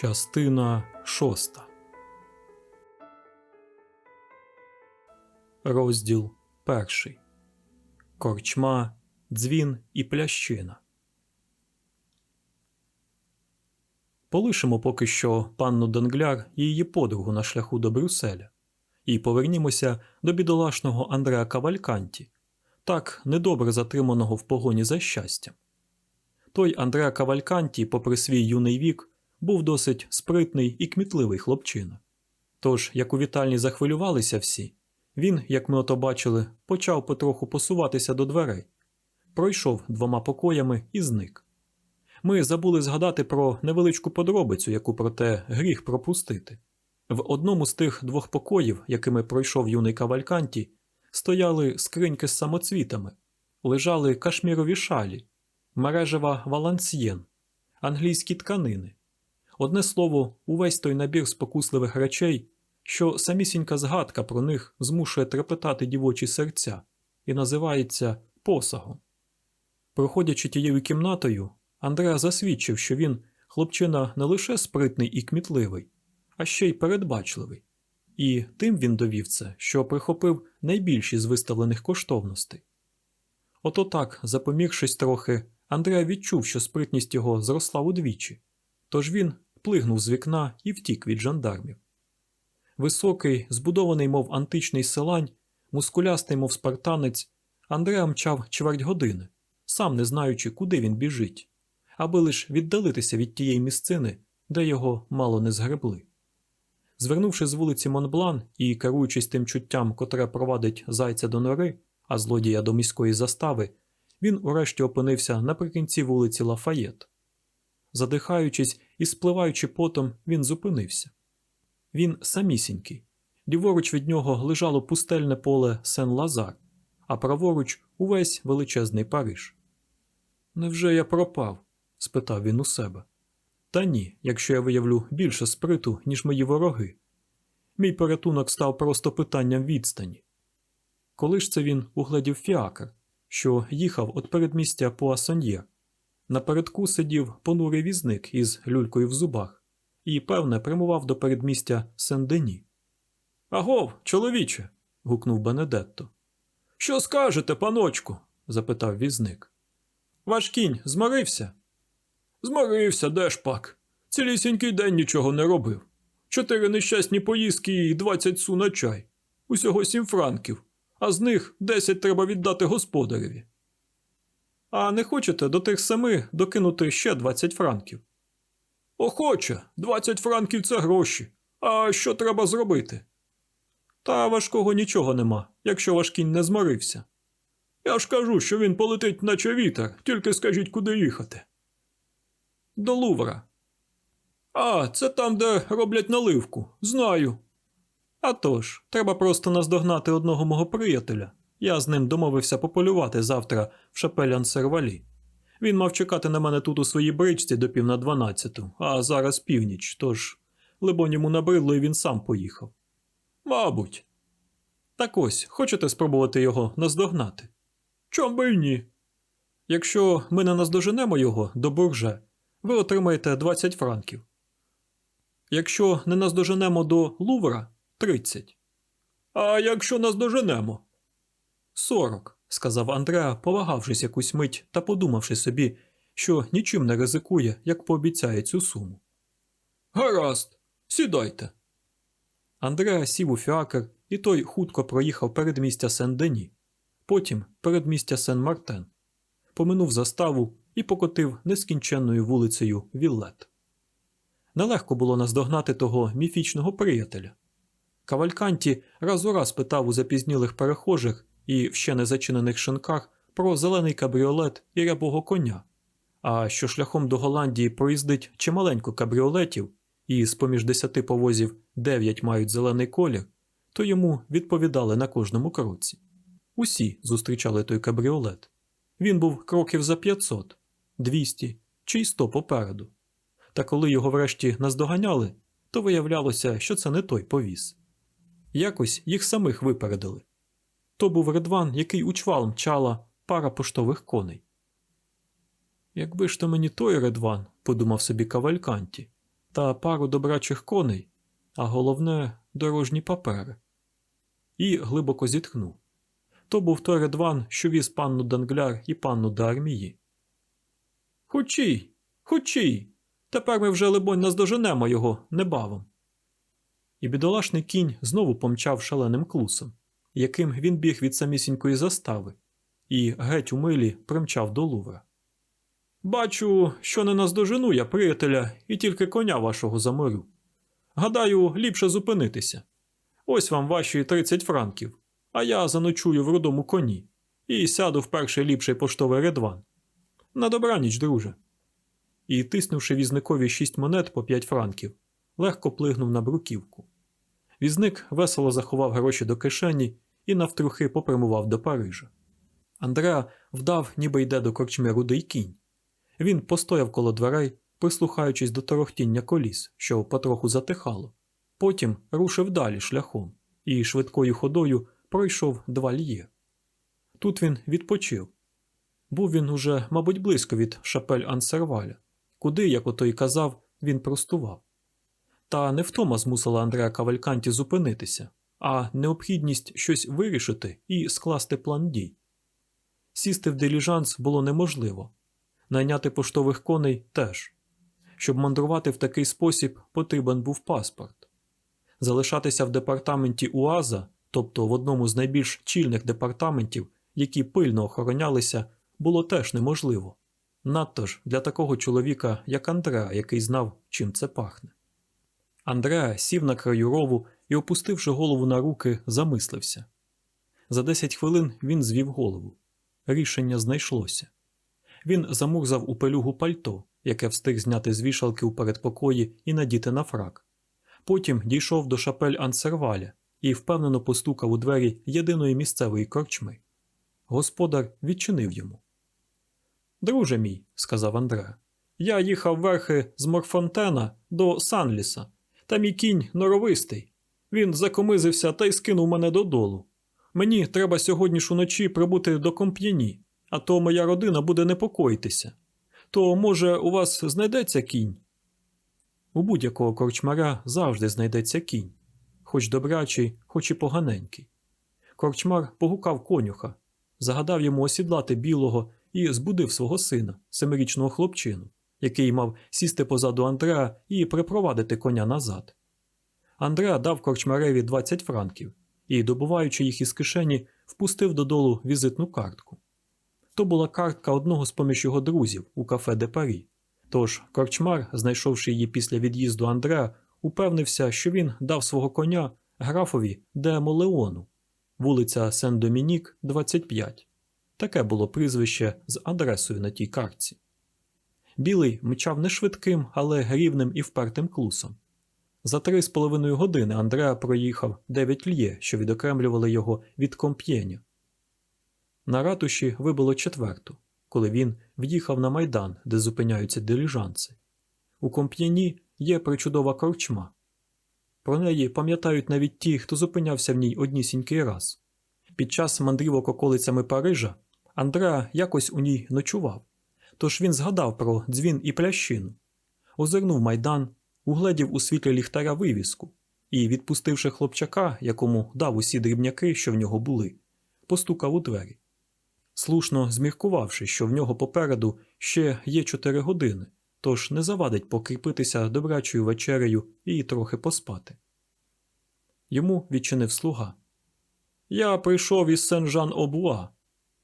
Частина шоста. Розділ перший. Корчма, дзвін і плящина. Полишимо поки що панну Денгляр і її подругу на шляху до Брюсселя. І повернімося до бідолашного Андреа Кавальканті, так недобре затриманого в погоні за щастям. Той Андреа Кавальканті, попри свій юний вік, був досить спритний і кмітливий хлопчина. Тож, як у вітальні захвилювалися всі, він, як ми ото бачили, почав потроху посуватися до дверей, пройшов двома покоями і зник. Ми забули згадати про невеличку подробицю, яку проте гріх пропустити. В одному з тих двох покоїв, якими пройшов юний кавальканті, стояли скриньки з самоцвітами, лежали кашмірові шалі, мережева валансьєн, англійські тканини. Одне слово, увесь той набір спокусливих речей, що самісінька згадка про них змушує трепетати дівочі серця і називається посагом. Проходячи тією кімнатою, Андреа засвідчив, що він хлопчина не лише спритний і кмітливий, а ще й передбачливий. І тим він довів це, що прихопив найбільші з виставлених коштовностей. Ото так, запомігшись трохи, Андреа відчув, що спритність його зросла удвічі, тож він плигнув з вікна і втік від жандармів. Високий, збудований, мов античний селань, мускулястий, мов спартанець, Андреа мчав чверть години, сам не знаючи, куди він біжить, аби лиш віддалитися від тієї місцини, де його мало не згребли. Звернувши з вулиці Монблан і керуючись тим чуттям, котре провадить зайця до нори, а злодія до міської застави, він урешті опинився наприкінці вулиці Лафаєт. Задихаючись і спливаючи потом, він зупинився. Він самісінький. Ліворуч від нього лежало пустельне поле Сен-Лазар, а праворуч увесь величезний Париж. Невже я пропав? спитав він у себе. Та ні, якщо я виявлю більше сприту, ніж мої вороги. Мій порятунок став просто питанням відстані. Коли ж це він угледів фіакр, що їхав від передмістя Пуасоньєр. Напередку сидів понурий візник із люлькою в зубах і, певне, прямував до передмістя Сен-Дені. Агов, чоловіче. гукнув Бенедетто. Що скажете, паночку? запитав візник. Ваш кінь зморився? Зморився, де ж пак? Цілісінький день нічого не робив. Чотири нещасні поїздки і двадцять су на чай. Усього сім франків, а з них десять треба віддати господареві. А не хочете до тих семи докинути ще 20 франків? Охоче, 20 франків це гроші. А що треба зробити? Та важкого нічого нема, якщо ваш кінь не зморився. Я ж кажу, що він полетить, наче вітер, тільки скажіть, куди їхати. До Лувра. А, це там, де роблять наливку. Знаю. А тож, треба просто наздогнати одного мого приятеля. Я з ним домовився пополювати завтра в шапелян сервалі. Він мав чекати на мене тут у своїй бричці до пів на дванадцяту, а зараз північ, тож, либонь йому набридло, і він сам поїхав. Мабуть. Так ось, хочете спробувати його наздогнати? Чом би й ні? Якщо ми не наздоженемо його до бурже, ви отримаєте 20 франків. Якщо не наздоженемо до Лувра 30. А якщо наздоженемо? Сорок, сказав Андреа, повагавшись якусь мить та подумавши собі, що нічим не ризикує, як пообіцяє цю суму. Гаразд, сідайте. Андреа сів у фіакр, і той хутко проїхав передмістя Сен-Дені, потім передмістя Сен-Мартен, поминув заставу і покотив нескінченною вулицею Віллет. Нелегко було наздогнати того міфічного приятеля. Кавальканті раз у раз питав у запізнілих перехожих і в ще не зачинених шинках про зелений кабріолет і рябого коня. А що шляхом до Голландії проїздить чималенько кабріолетів, і з поміж десяти повозів дев'ять мають зелений колір, то йому відповідали на кожному кроці. Усі зустрічали той кабріолет. Він був кроків за 500, 200 чи й 100 попереду. Та коли його врешті наздоганяли, то виявлялося, що це не той повіз. Якось їх самих випередили. То був редван, який у чвал мчала пара поштових коней. Якби ж то мені той редван, подумав собі Кавальканті, та пару добрачих коней, а головне дорожні папери. І глибоко зітхнув. То був той редван, що віз панну Дангляр і панну до армії. Хочій, хочій! Тепер ми вже, либонь, наздоженемо його небавом. І бідолашний кінь знову помчав шаленим клусом, яким він біг від самісінької застави, і геть у милі примчав до Лувра. Бачу, що не наздожену я, приятеля, і тільки коня вашого заморю. Гадаю, ліпше зупинитися. Ось вам ваші 30 франків, а я заночую в рудому коні і сяду в перший ліпший поштовий редван. На добраніч, друже. І, тиснувши візникові шість монет по 5 франків, легко плигнув на бруківку. Візник весело заховав гроші до кишені і навтрухи попрямував до Парижа. Андреа вдав, ніби йде до корчми рудий кінь. Він постояв коло дверей, прислухаючись до торохтіння коліс, що потроху затихало. Потім рушив далі шляхом і швидкою ходою пройшов два льє. Тут він відпочив. Був він уже, мабуть, близько від шапель Ансерваля, куди, як ото й казав, він простував. Та не втома змусила Андреа Кавальканті зупинитися, а необхідність щось вирішити і скласти план дій. Сісти в диліжанс було неможливо, найняти поштових коней теж. Щоб мандрувати в такий спосіб, потрібен був паспорт. Залишатися в департаменті УАЗа, тобто в одному з найбільш чільних департаментів, які пильно охоронялися, було теж неможливо. Надто ж для такого чоловіка, як Андреа, який знав, чим це пахне. Андреа сів на краю рову і, опустивши голову на руки, замислився. За 10 хвилин він звів голову. Рішення знайшлося. Він замурзав у пелюгу пальто, яке встиг зняти з вішалки у передпокої і надіти на фрак. Потім дійшов до шапель Ансерваля і впевнено постукав у двері єдиної місцевої корчми. Господар відчинив йому. Друже мій, сказав Андреа, я їхав верхи з Морфонтена до Санліса, та мій кінь норовистий. Він закомизився та й скинув мене додолу. Мені треба сьогодні ж уночі прибути до комп'єні, а то моя родина буде непокоїтися. То, може, у вас знайдеться кінь? У будь-якого корчмаря завжди знайдеться кінь, хоч добрячий, хоч і поганенький. Корчмар погукав конюха, загадав йому осідлати білого і збудив свого сина, семирічного хлопчину, який мав сісти позаду Андреа і припровадити коня назад. Андреа дав корчмареві 20 франків і, добуваючи їх із кишені, впустив додолу візитну картку. То була картка одного з поміж його друзів у кафе де Парі. Тож корчмар, знайшовши її після від'їзду Андреа, упевнився, що він дав свого коня графові де Молеону, вулиця Сен-Домінік, 25. Таке було прізвище з адресою на тій картці. Білий мчав не швидким, але рівним і впертим клусом. За три з половиною години Андреа проїхав дев'ять льє, що відокремлювали його від комп'єня. На ратуші вибило четверту, коли він в'їхав на майдан, де зупиняються диліжанси. У комп'єні є причудова корчма. Про неї пам'ятають навіть ті, хто зупинявся в ній однісінький раз. Під час мандрівок околицями Парижа Андреа якось у ній ночував, тож він згадав про дзвін і плящину, озирнув майдан, угледів у світлі ліхтаря вивіску і, відпустивши хлопчака, якому дав усі дрібняки, що в нього були, постукав у двері. Слушно зміркувавши, що в нього попереду ще є чотири години, тож не завадить покріпитися добрачою вечерею і трохи поспати. Йому відчинив слуга. Я прийшов із Сен-Жан-Обуа.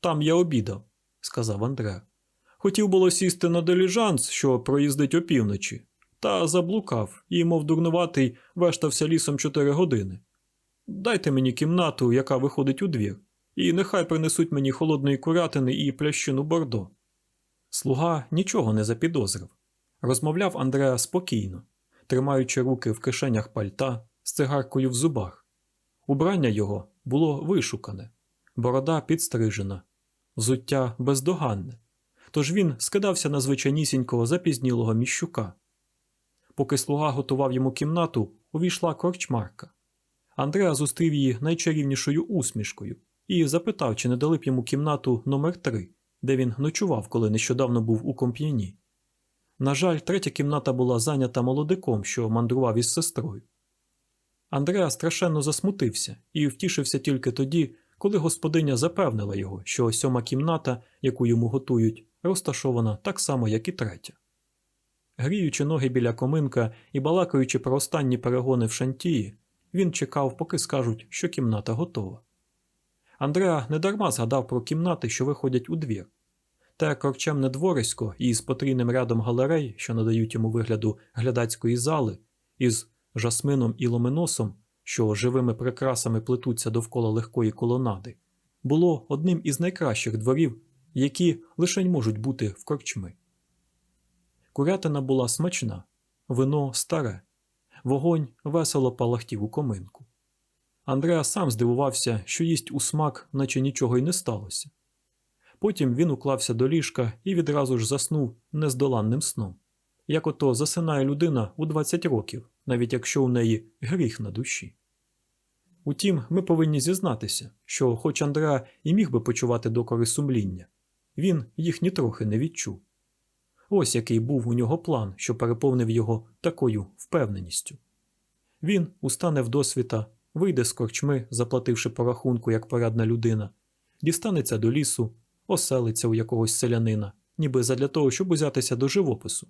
Там я обідав, сказав Андре. Хотів було сісти на деліжанс, що проїздить опівночі, та заблукав і, мов дурнуватий, вештався лісом чотири години. Дайте мені кімнату, яка виходить у двір, і нехай принесуть мені холодної курятини і плящину бордо. Слуга нічого не запідозрив. Розмовляв Андреа спокійно, тримаючи руки в кишенях пальта з цигаркою в зубах. Убрання його було вишукане, борода підстрижена, взуття бездоганне, тож він скидався на звичайнісінького запізнілого міщука. Поки слуга готував йому кімнату, увійшла корчмарка. Андреа зустрів її найчарівнішою усмішкою і запитав, чи не дали б йому кімнату номер 3 де він ночував, коли нещодавно був у комп'яні. На жаль, третя кімната була зайнята молодиком, що мандрував із сестрою. Андреа страшенно засмутився і втішився тільки тоді, коли господиня запевнила його, що сьома кімната, яку йому готують, розташована так само, як і третя. Гріючи ноги біля коминка і балакаючи про останні перегони в шантії, він чекав, поки скажуть, що кімната готова. Андреа недарма згадав про кімнати, що виходять у двір. Те корчемне дворисько із потрійним рядом галерей, що надають йому вигляду глядацької зали, із жасмином і ломиносом, що живими прикрасами плетуться довкола легкої колонади, було одним із найкращих дворів, які лише можуть бути в корчми. Курятина була смачна, вино старе, вогонь весело палахтів у коминку. Андреа сам здивувався, що їсть у смак, наче нічого й не сталося. Потім він уклався до ліжка і відразу ж заснув нездоланним сном, як ото засинає людина у 20 років, навіть якщо у неї гріх на душі. Утім, ми повинні зізнатися, що, хоч Андреа і міг би почувати докори сумління, він їх нітрохи не відчув. Ось який був у нього план, що переповнив його такою впевненістю. Він устане вдосвіта, вийде з корчми, заплативши по рахунку як порадна людина, дістанеться до лісу, оселиться у якогось селянина, ніби задля того, щоб узятися до живопису,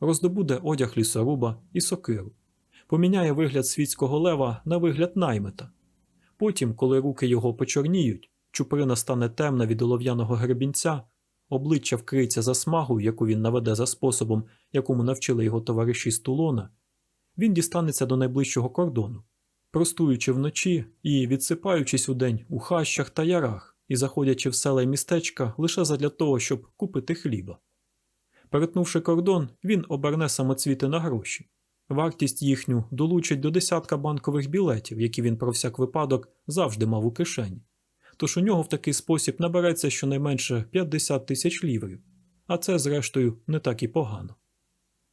роздобуде одяг лісоруба і сокиру, поміняє вигляд світського лева на вигляд наймита. Потім, коли руки його почорніють, чуприна стане темна від олов'яного гребінця, обличчя вкриється засмагою, яку він наведе за способом, якому навчили його товариші з Тулона, він дістанеться до найближчого кордону, простуючи вночі і відсипаючись удень у хащах та ярах і заходячи в села й містечка лише задля того, щоб купити хліба. Перетнувши кордон, він оберне самоцвіти на гроші. Вартість їхню долучить до десятка банкових білетів, які він про всяк випадок завжди мав у кишені. Тож у нього в такий спосіб набереться щонайменше 50 тисяч ліврів, а це, зрештою, не так і погано.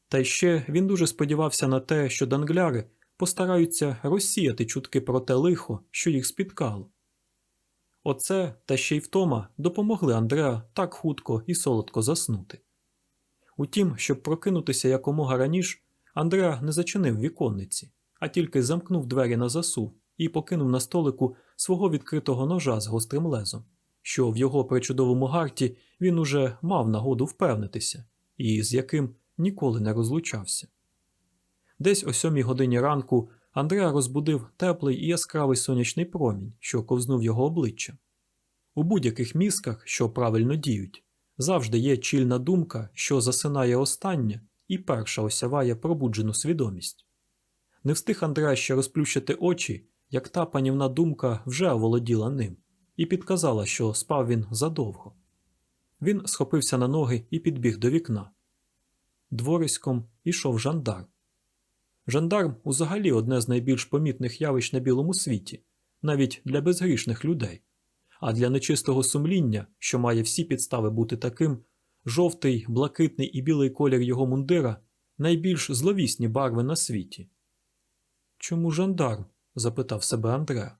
Та ще він дуже сподівався на те, що дангляри постараються розсіяти чутки про те лихо, що їх спіткало. Оце та ще й втома допомогли Андреа так хутко і солодко заснути. Утім, щоб прокинутися якомога раніше, Андреа не зачинив віконниці, а тільки замкнув двері на засув і покинув на столику свого відкритого ножа з гострим лезом, що в його причудовому гарті він уже мав нагоду впевнитися, і з яким ніколи не розлучався. Десь о сьомій годині ранку Андреа розбудив теплий і яскравий сонячний промінь, що ковзнув його обличчя. У будь-яких мізках, що правильно діють, завжди є чільна думка, що засинає остання і перша осяває пробуджену свідомість. Не встиг Андреа ще розплющити очі, як та панівна думка вже оволоділа ним, і підказала, що спав він задовго. Він схопився на ноги і підбіг до вікна. Двориськом ішов жандарм. Жандарм узагалі одне з найбільш помітних явищ на білому світі, навіть для безгрішних людей. А для нечистого сумління, що має всі підстави бути таким, жовтий, блакитний і білий колір його мундира найбільш зловісні барви на світі. Чому жандарм? Запитав себе Андреа.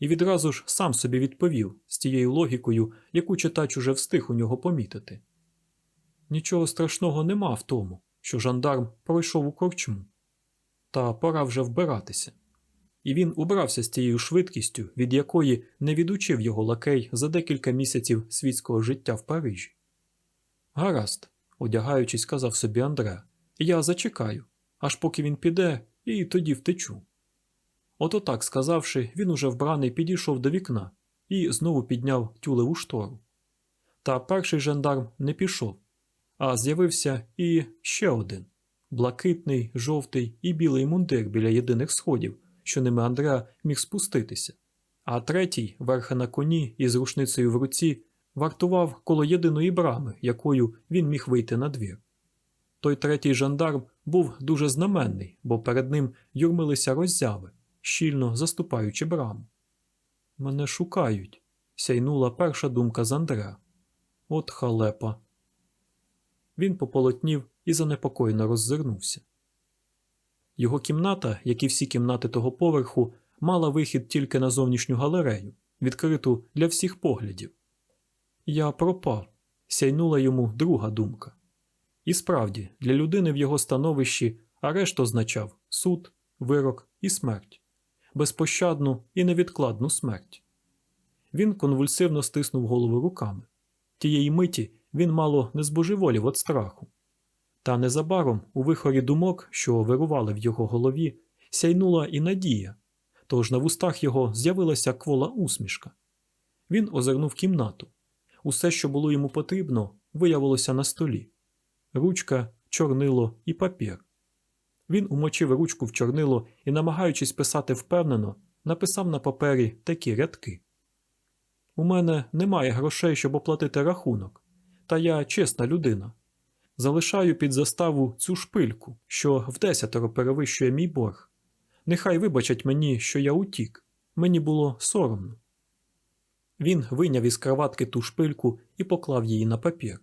І відразу ж сам собі відповів з тією логікою, яку читач уже встиг у нього помітити. Нічого страшного нема в тому, що жандарм пройшов у корчму. Та пора вже вбиратися. І він убрався з тією швидкістю, від якої не відучив його лакей за декілька місяців світського життя в Парижі. Гаразд, одягаючись, сказав собі Андре, я зачекаю, аж поки він піде, і тоді втечу. Ото так сказавши, він уже вбраний підійшов до вікна і знову підняв тюлеву штору. Та перший жандарм не пішов, а з'явився і ще один блакитний, жовтий і білий мундир біля єдиних сходів, що ними Андреа міг спуститися, а третій, верха на коні із рушницею в руці, вартував коло єдиної брами, якою він міг вийти на двір. Той третій жандарм був дуже знаменний, бо перед ним юрмилися роззяви, щільно заступаючи браму. Мене шукають, сяйнула перша думка з Андреа. От халепа. Він пополотнів і занепокоєно роззирнувся. Його кімната, як і всі кімнати того поверху, мала вихід тільки на зовнішню галерею, відкриту для всіх поглядів. Я пропав, сяйнула йому друга думка. І справді, для людини в його становищі арешт означав суд, вирок і смерть, безпощадну і невідкладну смерть. Він конвульсивно стиснув голову руками. Тієї миті він мало не збожеволів від страху. Та незабаром у вихорі думок, що вирували в його голові, сяйнула і надія, тож на вустах його з'явилася квола усмішка. Він озирнув кімнату. Усе, що було йому потрібно, виявилося на столі ручка, чорнило і папір. Він умочив ручку в чорнило і, намагаючись писати впевнено, написав на папері такі рядки. У мене немає грошей, щоб оплатити рахунок, та я чесна людина. Залишаю під заставу цю шпильку, що вдесятеро перевищує мій борг. Нехай вибачать мені, що я утік. Мені було соромно. Він вийняв із кроватки ту шпильку і поклав її на папір.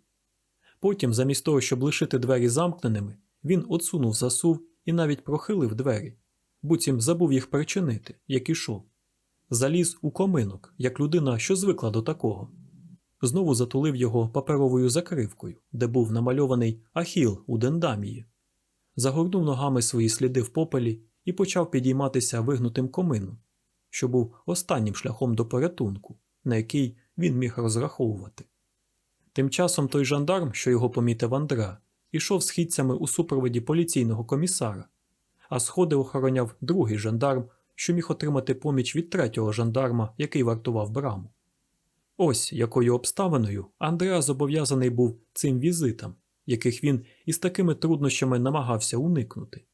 Потім, замість того, щоб лишити двері замкненими, він отсунув засув і навіть прохилив двері, буцім забув їх причинити, як ішов. Заліз у коминок, як людина, що звикла до такого. Знову затулив його паперовою закривкою, де був намальований ахіл у дендамії. Загорнув ногами свої сліди в попелі і почав підійматися вигнутим комином, що був останнім шляхом до порятунку, на який він міг розраховувати. Тим часом той жандарм, що його помітив Андра, ішов східцями у супроводі поліційного комісара, а сходи охороняв другий жандарм, що міг отримати поміч від третього жандарма, який вартував браму. Ось якою обставиною Андреа зобов'язаний був цим візитам, яких він із такими труднощами намагався уникнути.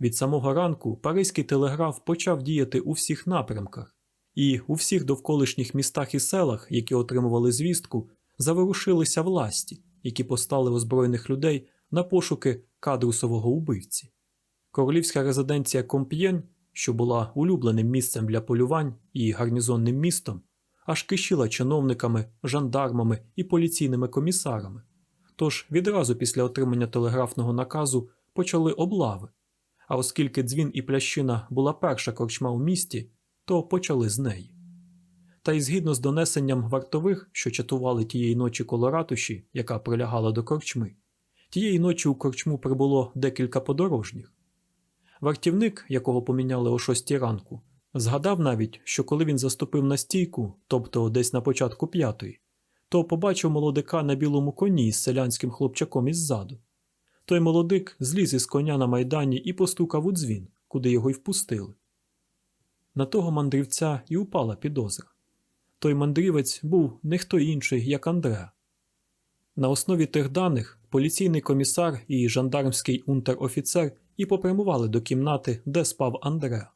Від самого ранку Паризький телеграф почав діяти у всіх напрямках, і у всіх довколишніх містах і селах, які отримували звістку, заворушилися власті, які постали озброєних людей на пошуки кадрусового убивці. Королівська резиденція Комп'єнь, що була улюбленим місцем для полювань і гарнізонним містом, аж кишіла чиновниками, жандармами і поліційними комісарами. Тож відразу після отримання телеграфного наказу почали облави. А оскільки дзвін і плящина була перша корчма у місті, то почали з неї. Та й згідно з донесенням вартових, що чатували тієї ночі коло ратуші, яка прилягала до корчми, тієї ночі у корчму прибуло декілька подорожніх. Вартівник, якого поміняли о шостій ранку, згадав навіть, що коли він заступив на стійку, тобто десь на початку п'ятої, то побачив молодика на білому коні із селянським хлопчаком іззаду. Той молодик зліз із коня на майдані і постукав у дзвін, куди його й впустили. На того мандрівця і упала підозра. Той мандрівець був не хто інший, як Андреа. На основі тих даних поліційний комісар і жандармський унтер-офіцер і попрямували до кімнати, де спав Андреа.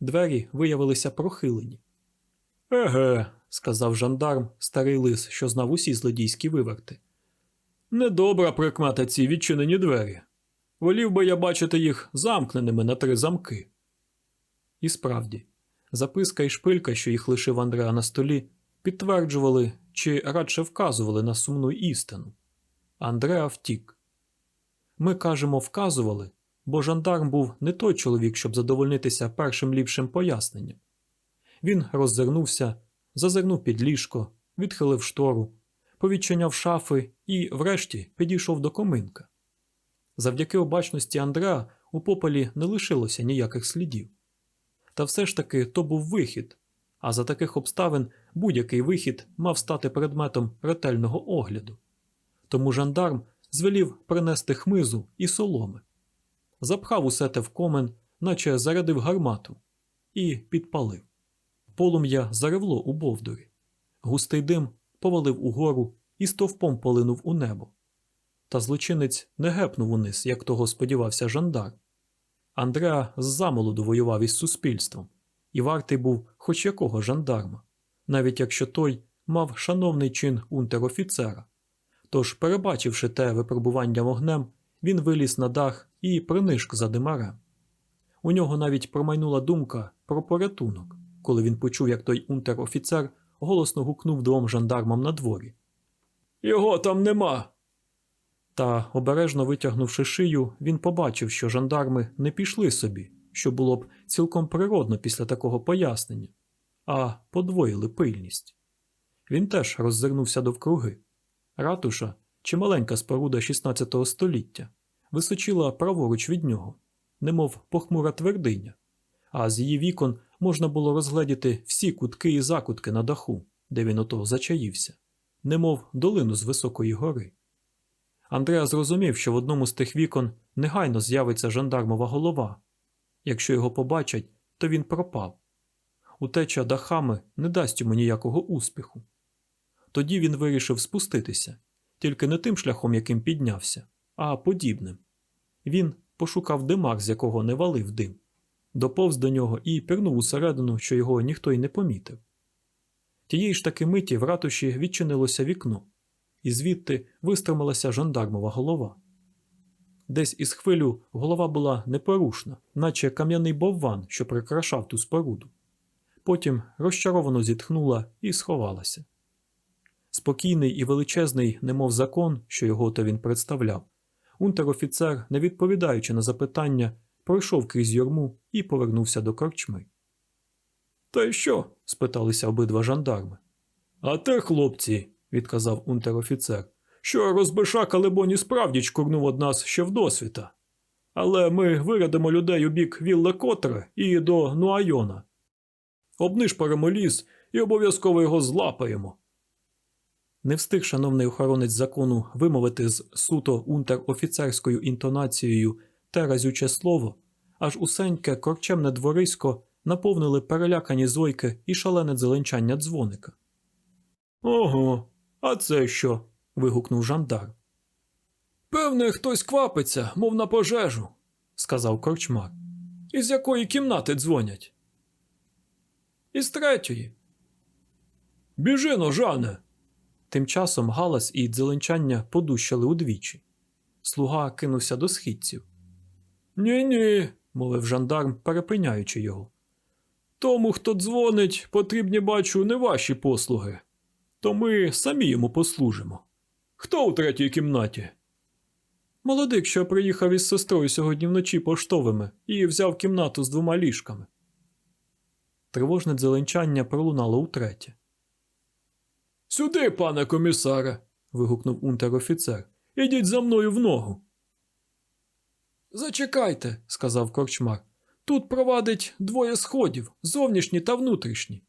Двері виявилися прохилені. Еге, сказав жандарм, старий лис, що знав усі злодійські виверти. Недобра прикмета ці відчинені двері. Волів би я бачити їх замкненими на три замки. І справді, записка і шпилька, що їх лишив Андреа на столі, підтверджували чи радше вказували на сумну істину. Андреа втік. Ми кажемо вказували, бо жандарм був не той чоловік, щоб задовольнитися першим ліпшим поясненням. Він роззирнувся, зазирнув під ліжко, відхилив штору, повідчиняв шафи і, врешті, підійшов до коминка. Завдяки обачності Андреа у попелі не лишилося ніяких слідів. Та все ж таки то був вихід, а за таких обставин будь-який вихід мав стати предметом ретельного огляду. Тому жандарм звелів принести хмизу і соломи, запхав усе те в комен, наче зарядив гармату, і підпалив. Полум'я заревло у бовдурі. Густий дим повалив угору і стовпом полинув у небо. Та злочинець не гепнув униз, як того сподівався жандар. Андреа замолоду воював із суспільством, і вартий був хоч якого жандарма, навіть якщо той мав шановний чин унтер-офіцера. Тож, перебачивши те випробування вогнем, він виліз на дах і принишк за димарем. У нього навіть промайнула думка про порятунок, коли він почув, як той унтер-офіцер голосно гукнув двом жандармам на дворі. Його там нема. Та, обережно витягнувши шию, він побачив, що жандарми не пішли собі, що було б цілком природно після такого пояснення, а подвоїли пильність. Він теж роззирнувся довкруги. Ратуша, чималенька споруда 16 століття, височила праворуч від нього, немов похмура твердиня, а з її вікон можна було розгледіти всі кутки і закутки на даху, де він ото зачаївся, немов долину з високої гори. Андреа зрозумів, що в одному з тих вікон негайно з'явиться жандармова голова. Якщо його побачать, то він пропав. Утеча дахами не дасть йому ніякого успіху. Тоді він вирішив спуститися, тільки не тим шляхом, яким піднявся, а подібним. Він пошукав димак, з якого не валив дим, доповз до нього і пірнув усередину, що його ніхто й не помітив. Тієї ж таки миті в ратуші відчинилося вікно, і звідти вистромилася жандармова голова. Десь із хвилю голова була непорушна, наче кам'яний бовван, що прикрашав ту споруду. Потім розчаровано зітхнула і сховалася. Спокійний і величезний, немов закон, що його то він представляв, унтер-офіцер, не відповідаючи на запитання, пройшов крізь юрму і повернувся до корчми. Та й що? спиталися обидва жандарми. А те, хлопці, відказав унтер-офіцер, що розбишака, либоні, справді чкурнув од нас ще вдосвіта. Але ми вирядимо людей у бік Вілле Котре і до Нуайона. Обнишпаримо ліс і обов'язково його злапаємо. Не встиг шановний охоронець закону вимовити з суто унтер-офіцерською інтонацією те разюче слово, аж усеньке корчемне дворисько наповнили перелякані зойки і шалене дзеленчання дзвоника. Ого, а це що? вигукнув жандар. Певне, хтось квапиться, мов на пожежу, сказав корчмар. Із якої кімнати дзвонять? Із третьої. Біжи но, Жане. Тим часом галас і дзеленчання подущали удвічі. Слуга кинувся до східців. Ні, ні, мовив жандарм, перепиняючи його. Тому, хто дзвонить, потрібні, бачу, не ваші послуги. То ми самі йому послужимо. Хто у третій кімнаті? Молодик, що приїхав із сестрою сьогодні вночі поштовими і взяв кімнату з двома ліжками. Тривожне дзеленчання пролунало утретє. Сюди, пане комісаре. вигукнув унтер-офіцер. Ідіть за мною в ногу. Зачекайте, сказав корчмар. Тут провадить двоє сходів зовнішні та внутрішні.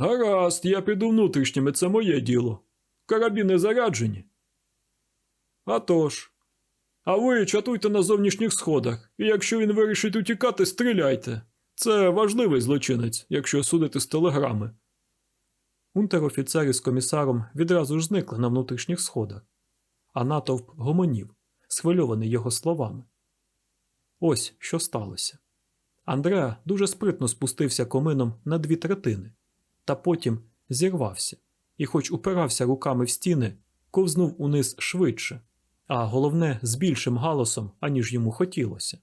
Гаразд, я піду внутрішніми, це моє діло. Карабіни заряджені. «А тож. А ви чатуйте на зовнішніх сходах, і якщо він вирішить утікати, стріляйте. Це важливий злочинець, якщо судити з телеграми. Унтер-офіцер із комісаром відразу ж зникли на внутрішніх сходах, а натовп гомонів, схвильований його словами. Ось що сталося. Андреа дуже спритно спустився комином на дві третини, та потім зірвався і, хоч упирався руками в стіни, ковзнув униз швидше, а головне, з більшим галасом, аніж йому хотілося.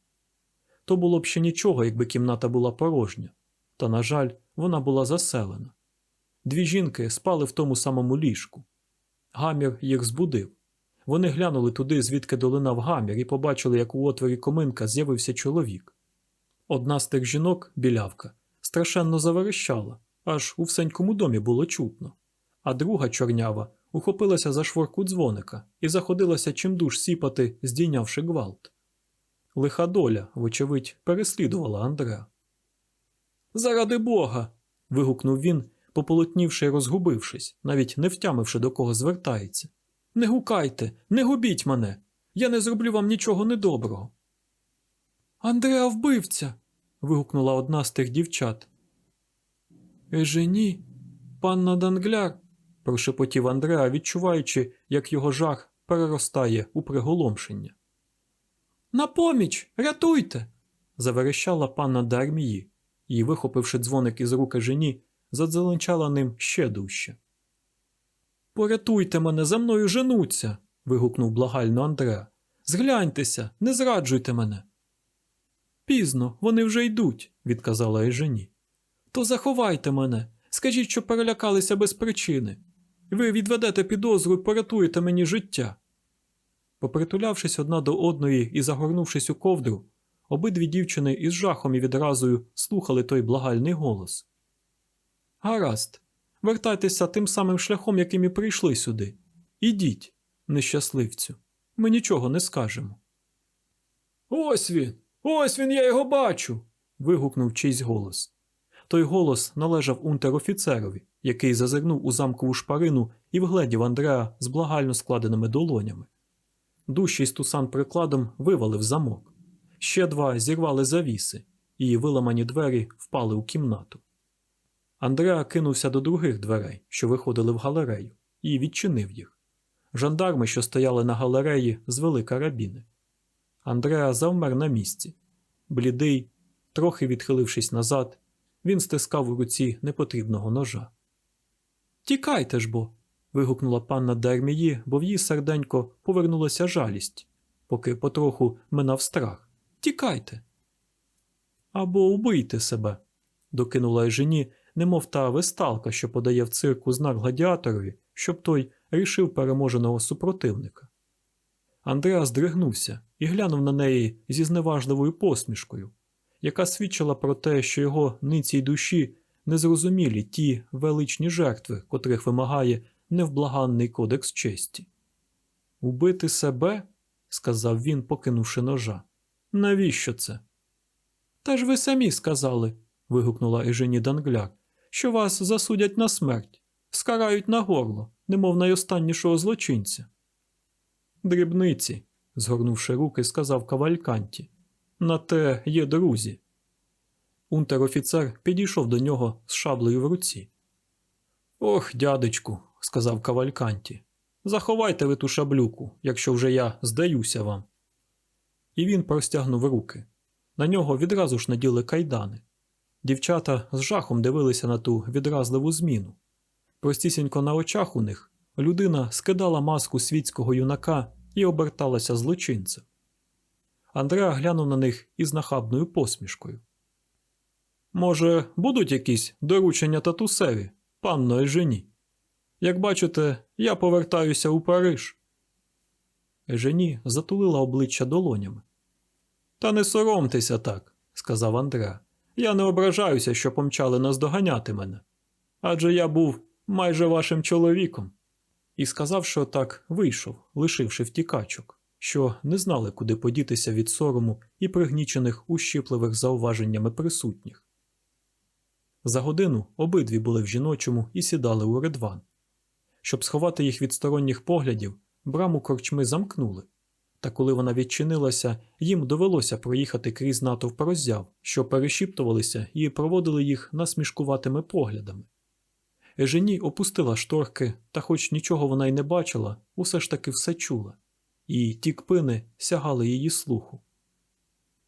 То було б ще нічого, якби кімната була порожня, та, на жаль, вона була заселена. Дві жінки спали в тому самому ліжку. Гамір їх збудив. Вони глянули туди, звідки долинав гамір, і побачили, як у отворі коминка з'явився чоловік. Одна з тих жінок, білявка, страшенно заверещала, аж у всенькому домі було чутно, а друга чорнява ухопилася за шворку дзвоника і заходилася чимдуж сіпати, здійнявши гвалт. Лиха доля, вочевидь, переслідувала Андреа. Заради бога. вигукнув він, пополотнівши й розгубившись, навіть не втямивши, до кого звертається. Не гукайте, не губіть мене. Я не зроблю вам нічого недоброго. Андреа вбивця. вигукнула одна з тих дівчат. Ежені, панна Дангляр, прошепотів Андреа, відчуваючи, як його жах переростає у приголомшення. На поміч, рятуйте. заверещала панна Дармії і, вихопивши дзвоник із руки жені, задзеленчала ним ще дужче. Порятуйте мене, за мною женуться. вигукнув благально Андреа. Згляньтеся, не зраджуйте мене. Пізно, вони вже йдуть, відказала Ежені. То заховайте мене, скажіть, що перелякалися без причини. Ви відведете підозру і порятуєте мені життя. Попритулявшись одна до одної і загорнувшись у ковдру, обидві дівчини із жахом і відразою слухали той благальний голос. Гаразд, вертайтеся тим самим шляхом, яким і прийшли сюди. Ідіть. нещасливцю. Ми нічого не скажемо. Ось він! Ось він, я його бачу. вигукнув чийсь голос. Той голос належав унтер-офіцерові, який зазирнув у замкову шпарину і вгледів Андреа з благально складеними долонями. Дужчий стусан прикладом вивалив замок. Ще два зірвали завіси, і виламані двері впали у кімнату. Андреа кинувся до других дверей, що виходили в галерею, і відчинив їх. Жандарми, що стояли на галереї, звели карабіни. Андреа завмер на місці. Блідий, трохи відхилившись назад, він стискав у руці непотрібного ножа. Тікайте ж бо. вигукнула панна Дермії, бо в її серденько повернулася жалість, поки потроху минав страх. Тікайте. Або убийте себе, докинула жені, немов та весталка, що подає в цирку знак гладіаторові, щоб той рішив переможеного супротивника. Андреа здригнувся і глянув на неї зі зневажливою посмішкою, яка свідчила про те, що його ниці й душі незрозумілі ті величні жертви, котрих вимагає невблаганний кодекс честі. Убити себе? сказав він, покинувши ножа. Навіщо це? Та ж ви самі сказали, вигукнула Ежені Дангляр, що вас засудять на смерть, скарають на горло, немов найостаннішого злочинця. Дрібниці, згорнувши руки, сказав Кавальканті. На те є друзі. Унтер-офіцер підійшов до нього з шаблею в руці. Ох, дядечку, сказав Кавальканті, заховайте ви ту шаблюку, якщо вже я здаюся вам. І він простягнув руки. На нього відразу ж наділи кайдани. Дівчата з жахом дивилися на ту відразливу зміну. Простісінько на очах у них людина скидала маску світського юнака і оберталася злочинцем. Андреа глянув на них із нахабною посмішкою. Може, будуть якісь доручення татусеві, панно Ежені? Як бачите, я повертаюся у Париж. Ежені затулила обличчя долонями. Та не соромтеся так, сказав Андреа. Я не ображаюся, що помчали наздоганяти мене. Адже я був майже вашим чоловіком. І сказав, що так вийшов, лишивши втікачок, що не знали, куди подітися від сорому і пригнічених ущипливих зауваженнями присутніх. За годину обидві були в жіночому і сідали у редван. Щоб сховати їх від сторонніх поглядів, браму корчми замкнули, та коли вона відчинилася, їм довелося проїхати крізь натовп роззяв, що перешіптувалися і проводили їх насмішкуватими поглядами. Ежені опустила шторки, та, хоч нічого вона й не бачила, усе ж таки все чула, і ті кпини сягали її слуху.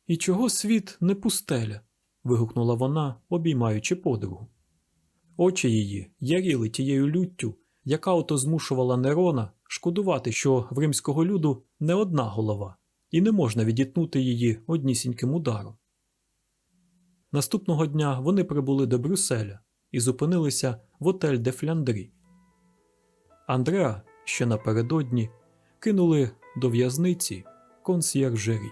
І чого світ не пустеля? вигукнула вона, обіймаючи подругу. Очі її яріли тією люттю, яка ото змушувала Нерона шкодувати, що в римського люду не одна голова, і не можна відітнути її однісіньким ударом. Наступного дня вони прибули до Брюсселя і зупинилися в отель де Фляндрі. Андреа ще напередодні кинули до в'язниці консьєржері.